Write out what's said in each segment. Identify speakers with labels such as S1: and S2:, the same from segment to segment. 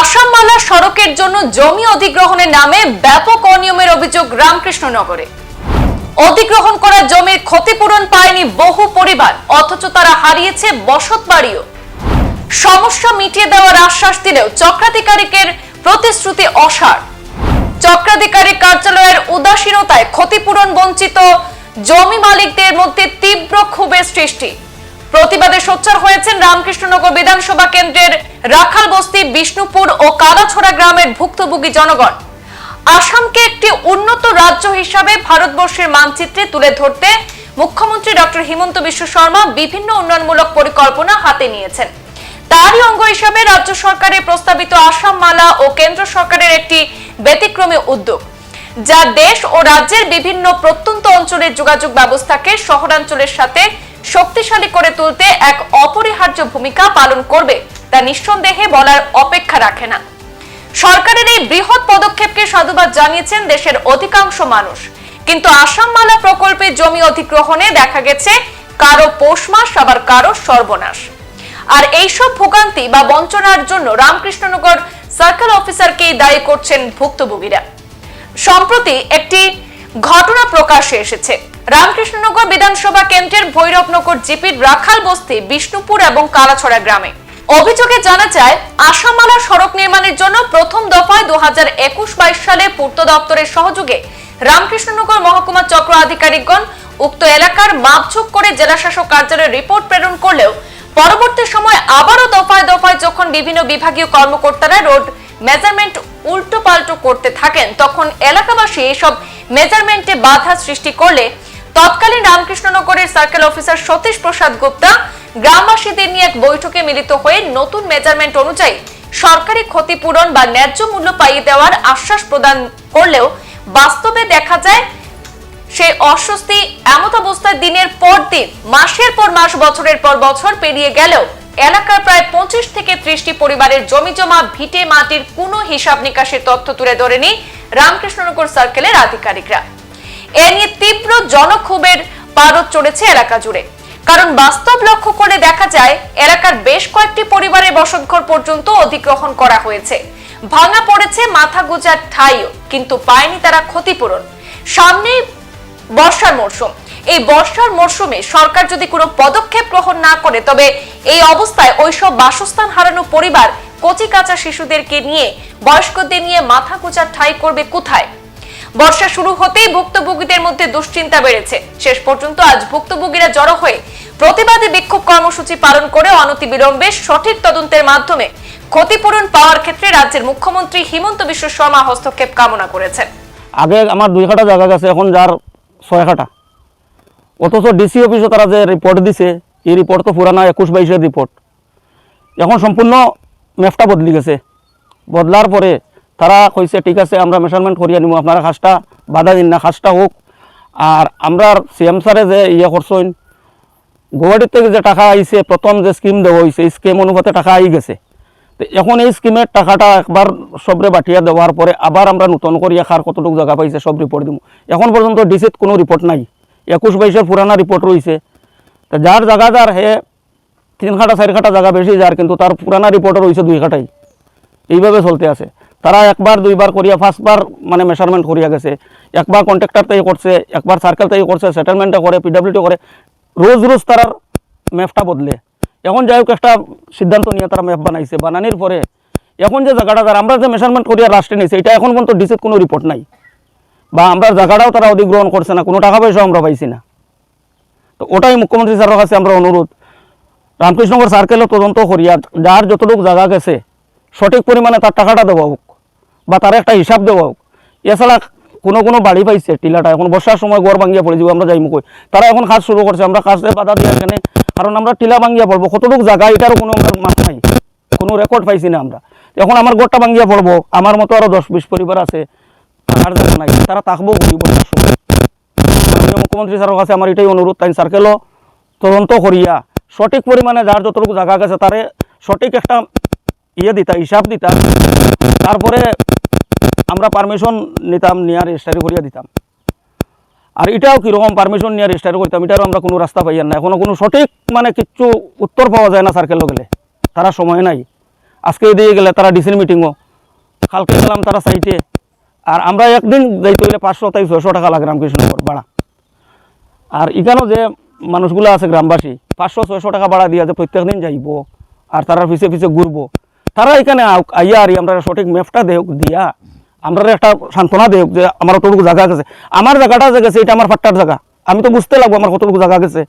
S1: আসাম মালা সড়কের জন্য জমি অধিগ্রহণের নামে ব্যাপক অনিয়মের অভিযোগ রামকৃষ্ণনগরে। অধিগ্রহণ করা জমির ক্ষতিপূরণ পায়নি বহু পরিবার, অথচ তারা হারিয়েছে বসত বাড়িও। সমস্যা মিটিয়ে দেওয়ার আশ্বাস দিলেও চক্রাধিকারিকের প্রতিশ্রুতি অসার চক্রাধিকারী কার্যালয়ের উদাসীনতায় ক্ষতিপূরণ বঞ্চিত জমি মালিকদের মধ্যে তীব্র ক্ষোভের সৃষ্টি। প্রতিবাদে সোচ্চার হয়েছেন রামকৃষ্ণনগর বিধানসভা কেন্দ্রের রাখাল বস্তি, বিষ্ণুপুর ও কালাছড়া গ্রামের ভুক্তভোগী জনগণ। আসামকে একটি উন্নত রাজ্য হিসাবে ভারতবর্ষের মানচিত্রে তুলে ধরতে মুখ্যমন্ত্রী ডক্টর হিমন্ত বিশ্ব শর্মা বিভিন্ন উন্নয়নমূলক পরিকল্পনা হাতে নিয়েছেন। তারই অঙ্গ হিসাবে রাজ্য সরকারের প্রস্তাবিত আসাম মালা ও কেন্দ্র সরকারের একটি ব্যতিক্রমী উদ্যোগ, যা দেশ ও রাজ্যের বিভিন্ন প্রত্যন্ত অঞ্চলের যোগাযোগ ব্যবস্থাকে শহরাঞ্চলের সাথে শক্তিশালী করে তুলতে এক অপরিহার্য ভূমিকা পালন করবে, তা নিঃসন্দেহে বলার অপেক্ষা রাখে না। সরকারের এই বৃহৎ পদক্ষেপকে সাধুবাদ জানিয়েছেন দেশের অধিকাংশ মানুষ। কিন্তু আসাম মালা প্রকল্পে জমি অধিগ্রহণে দেখা গেছে, কারও পৌষ মাস, আবার কারও সর্বনাশ। আর এইসব ভোগান্তি বা বঞ্চনার জন্য রামকৃষ্ণনগর সার্কেল অফিসারকেই দায়ী করছেন ভুক্তভোগীরা। সম্প্রতি একটি ঘটনা প্রকাশ্যে এসেছে। রামকৃষ্ণনগর বিধানসভা কেন্দ্রের ভৈরবনগর জিপির রাখাল বস্তি, বিষ্ণুপুর এবং কালাছড়া গ্রামে। অভিযোগে জানা যায় আসামালা সড়ক নির্মাণের জন্য প্রথম দফায় দু হাজার একুশ বাইশ সালে পূর্ত দপ্তরের সহযোগে রামকৃষ্ণনগর মহকুমা চক্র আধিকারিকগণ উক্ত এলাকার মাপঝোক করে জেলাশাসক কার্যালয়ে রিপোর্ট প্রেরণ করলেও পরবর্তী সময় আবারও দফায় দফায় যখন বিভিন্ন বিভাগীয় কর্মকর্তারা রোড মেজারমেন্ট উল্টো পাল্টো করতে থাকেন, তখন এলাকাবাসী এসব মেজারমেন্টে বাধা সৃষ্টি করলে তৎকালীন রামকৃষ্ণনগরের সার্কেল অফিসার সতীশ প্রসাদ গুপ্তা গ্রামবাসীদের নিয়ে এক বৈঠকে মিলিত হয়ে নতুন মেজারমেন্ট অনুযায়ী সরকারি ক্ষতিপূরণ বা ন্যায্য মূল্য পাইয়ে দেওয়ার আশ্বাস প্রদান করলেও বাস্তবে দেখা যায় সেই অস্বস্তি এমত অবস্থায় দিনের পর দিন, মাসের পর মাস, বছরের পর বছর পেরিয়ে গেলেও এলাকার প্রায় পঁচিশ থেকে ত্রিশটি পরিবারের জমি জমা, ভিটে, মাটির কোনো হিসাব নিকাশের তথ্য তুলে ধরেনি রামকৃষ্ণনগর সার্কেলের আধিকারিকরা। এ নিয়ে তীব্র জনক্ষোভের পারদ চড়েছে এলাকা জুড়ে। কারণ বাস্তব লক্ষ্য করে দেখা যায়, এলাকার বেশ কয়েকটি পরিবারের বসতঘর পর্যন্ত অধিগ্রহণ করা হয়েছে। ভাঙা পড়েছে মাথা গোজার ঠাইও, কিন্তু পায়নি তারা ক্ষতিপূরণ। সামনেই বর্ষার মরশুম। এই বর্ষার মরশুমে সরকার যদি কোনো পদক্ষেপ গ্রহণ না করে, তবে এই অবস্থায় ওইসব বাসস্থান হারানো পরিবার কচি কাঁচা শিশুদেরকে নিয়ে বয়স্কদের নিয়ে মাথা গোজার ঠাই করবে কোথায়? বর্ষা শুরু হতেই ভুক্তভোগীদের মধ্যে দুশ্চিন্তা বেড়েছে। শেষ পর্যন্ত আজ ভুক্তভোগীরা জড়ো হয়ে প্রতিবাদী বিক্ষোভ কর্মসূচি পালন করে অনতিবিলম্বে সঠিক তদন্তের মাধ্যমে ক্ষতিপূরণ পাওয়ার ক্ষেত্রে রাজ্যের মুখ্যমন্ত্রী হিমন্ত বিশ্ব শর্মা হস্তক্ষেপ কামনা করেছেন।
S2: আগে আমার দুই কাটা জায়গা গেছে, এখন যার ছয় কাটা অথচ ডিসি অফিসে তারা যে রিপোর্ট দিছে, এই রিপোর্ট তো পুরানা একুশ বাইশের রিপোর্ট এখন সম্পূর্ণ ম্যাপটা বদলি গেছে। বদলার পরে তারা কইছে, ঠিক আছে, আমরা মেজারমেন্ট করিয়া নিব আপনারা খাসটা বাধা দিন না, খাসটা হোক। আর আমরা সিএম স্যারে যে ইয়ে করছেন গুয়াহাটির থেকে যে টাকা আইছে, প্রথম যে স্কিম দেওয়া হয়েছে এই স্কিম অনুপাতে টাকা আই গেছে। তো এখন এই স্কিমের টাকাটা একবার সবরে বাটিয়া দেওয়ার পরে আবার আমরা নতুন করিয়া খার কতটুকু জায়গা পাইছে, সব রিপোর্ট দিব এখন পর্যন্ত ডিসিত কোনো রিপোর্ট নাই। একুশ বাইশের পুরানা রিপোর্ট রয়েছে তো যার জায়গা যার, হে তিন খাটা, চার খাটা জায়গা বেশি যার, কিন্তু তার পুরানা রিপোর্টও রয়েছে দুই খাটাই। এইভাবে চলতে আছে। তারা একবার, দুইবার করিয়া, ফার্স্টবার মানে মেজারমেন্ট করিয়া গেছে। একবার কন্ট্রাক্টর তাই করছে, একবার সার্কেল তাই করছে সেটেলমেন্টে করে পিডাব্লিউটি করে। রোজ রোজ তারার ম্যাপটা বদলে। এখন যাই হোক একটা সিদ্ধান্ত নিয়ে তারা ম্যাপ বানাইছে। বানানির পরে এখন যে জায়গাটা তারা, আমরা যে মেজারমেন্ট করিয়া লাস্টে নিয়েছি, এটা এখন পর্যন্ত ডিসির কোনো রিপোর্ট নাই। বা আমরা জায়গাটাও তারা অধিগ্রহণ করছে না, কোনো টাকা পয়সাও আমরা পাইছি না। তো ওটাই মুখ্যমন্ত্রী স্যারের কাছে আমরা অনুরোধ। রামকৃষ্ণনগর সার্কেলও তদন্ত করিয়া, যার যতটুকু জায়গা গেছে সঠিক পরিমাণে তার টাকাটা দেওয়া হোক বা তার একটা হিসাব দেওয়া হোক এছাড়া কোনো কোনো বাড়ি পাইছে টিলাটা, এখন বর্ষার সময় গড় ভাঙ্গিয়া পড়ে যাব, আমরা যাইমু কই তারা এখন কাজ শুরু করছে, আমরা কাজে বাধা দিয়ে এখানে, কারণ আমরা টিলা ভাঙ্গিয়া পড়ব। কতটুকু জায়গা এটারও কোনো মাপ নাই। কোনো রেকর্ড পাইছি না আমরা। এখন আমার গড়টা ভাঙ্গিয়া পড়ব, আমার মতো আরও দশ বিশ পরিবার আছে থাকার জায়গা নাই, তারা থাকব করি। বর্ষার সময় মুখ্যমন্ত্রী স্যারের কাছে আমার এটাই অনুরোধ, তাই সার্কেলও তদন্ত করিয়া সঠিক পরিমাণে যার যতটুকু জায়গা গেছে, তারে সঠিক একটা ইয়ে দিতা, হিসাব দিতা, তারপরে আমরা পারমিশন নিতাম, নিয়ে রেজিস্টারি করিয়া দিতাম। আর এটাও কীরকম পারমিশন নিয়ে রেজিস্টারি করতাম, এটারও আমরা কোনো রাস্তা পাইয়ার না এখনও কোনো সঠিক মানে কিচ্ছু উত্তর পাওয়া যায় না সার্কেলও গেলে তারা সময় নাই। আজকে দিয়ে গেলে তারা ডিসির মিটিংও কালকে গেলাম তারা সাইটে আর আমরা একদিন যাইতে হইলে পাঁচশো তাই ছয়শো টাকা লাগে রামকৃষ্ণনগর ভাড়া। আর এখানেও যে মানুষগুলো আছে গ্রামবাসী, পাঁচশো, ছয়শো টাকা ভাড়া দিয়ে যে প্রত্যেক দিন যাইব, আর তারা পিছে পিছে ঘুরবো তারা এখানে আইয়া আমরা সঠিক ম্যাপটা দেওক দিয়া আমরা একটা সান্ত্বনা দেওক যে আমার অতটুকু জায়গা গেছে। আমার জায়গাটা যে গেছে, এটা আমার ফাট্টার জায়গা। আমি তো বুঝতে লাগবো আমার কতটুকু জায়গা গেছে।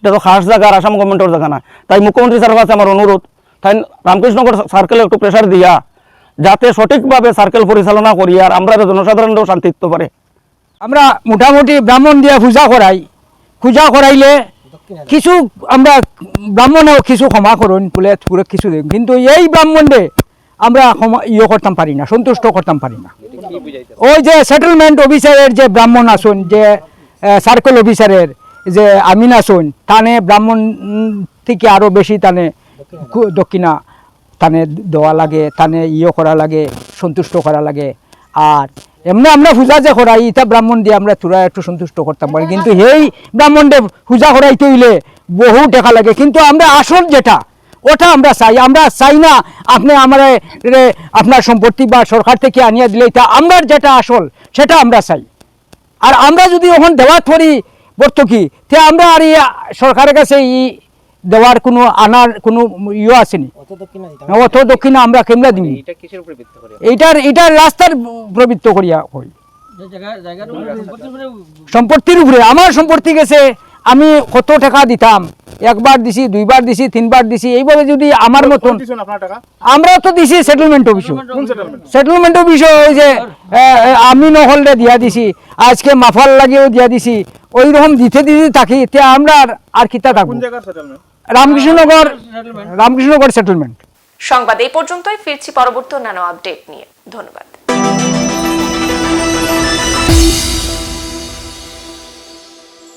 S2: এটা তো খাস জায়গা আর আসাম গভর্নমেন্টের জায়গা না। তাই মুখ্যমন্ত্রী স্যারের কাছে আমার অনুরোধ। তাই রামকৃষ্ণগর সার্কেলে একটু প্রেশার দিয়া, যাতে সঠিকভাবে সার্কেল পরিচালনা করি আর আমরা জনসাধারণরাও শান্তি পারে।
S3: আমরা মোটামুটি ব্রাহ্মণ দিয়ে পূজা করাই। পূজা করাইলে কিছু আমরা ব্রাহ্মণেও কিছু ক্ষমা করুন বলে পুরো কিছু দিন। কিন্তু এই ব্রাহ্মণে আমরা ইয়ে করতাম পারি না সন্তুষ্ট করতাম পারি না। ওই যে সেটেলমেন্ট অফিসারের যে ব্রাহ্মণ আসুন যে সার্কেল অফিসারের যে আমিন আসুন তানে ব্রাহ্মণ থেকে আরও বেশি তানে দক্ষিণা তানে দেওয়া লাগে তানে ইয়ে করা লাগে সন্তুষ্ট করা লাগে। আর এমনি আমরা পূজা যে করাই ইটা ব্রাহ্মণ দিয়ে আমরা তোরা একটু সন্তুষ্ট করতাম পারি। কিন্তু এই ব্রাহ্মণে পূজা করাইতে হইলে বহু টাকা লাগে। কিন্তু আমরা আসল যেটা, ওটা আমরা চাই। আমরা চাই না আপনি আমার আপনার সম্পত্তি বা সরকার থেকে আনিয়ে দিলে এটা আমরা যেটা আসল, সেটা আমরা চাই। আর আমরা যদি ওখান দেওয়ার পরি ভর্তুকি তে আমরা আর সরকারের কাছে ই দেওয়ার কোনো আনার কোনো ইয়ে আসেনি। অত দক্ষিণা আমরা কেমলা দিই
S4: এটা কিসের উপরে ভিত্তি করে
S3: এইটার এইটার রাস্তার প্রবৃত্ত করিয়া হই সম্পত্তির উপরে আমার সম্পত্তি গেছে। আমি কত টাকা দিতাম? একবার দিছি দুইবার দিছি তিনবার দিছি এইভাবে যদি আমার মতন আমরা তো দিছি সেটেলমেন্ট অফিস সেটেলমেন্ট অফিস ওই যে আমি নহলে দিয়া দিছি আজকে মাফাল লাগিয়েও দিয়া দিছি ওই রকম দিতে দিতে থাকি তে আমরা আর- আর কিতা থাকব? রামকৃষ্ণনগর রামকৃষ্ণনগর সেটেলমেন্ট
S1: সংবাদ এই পর্যন্তই ফিরছি পরবর্তী অন্যান্য আপডেট নিয়ে। ধন্যবাদ।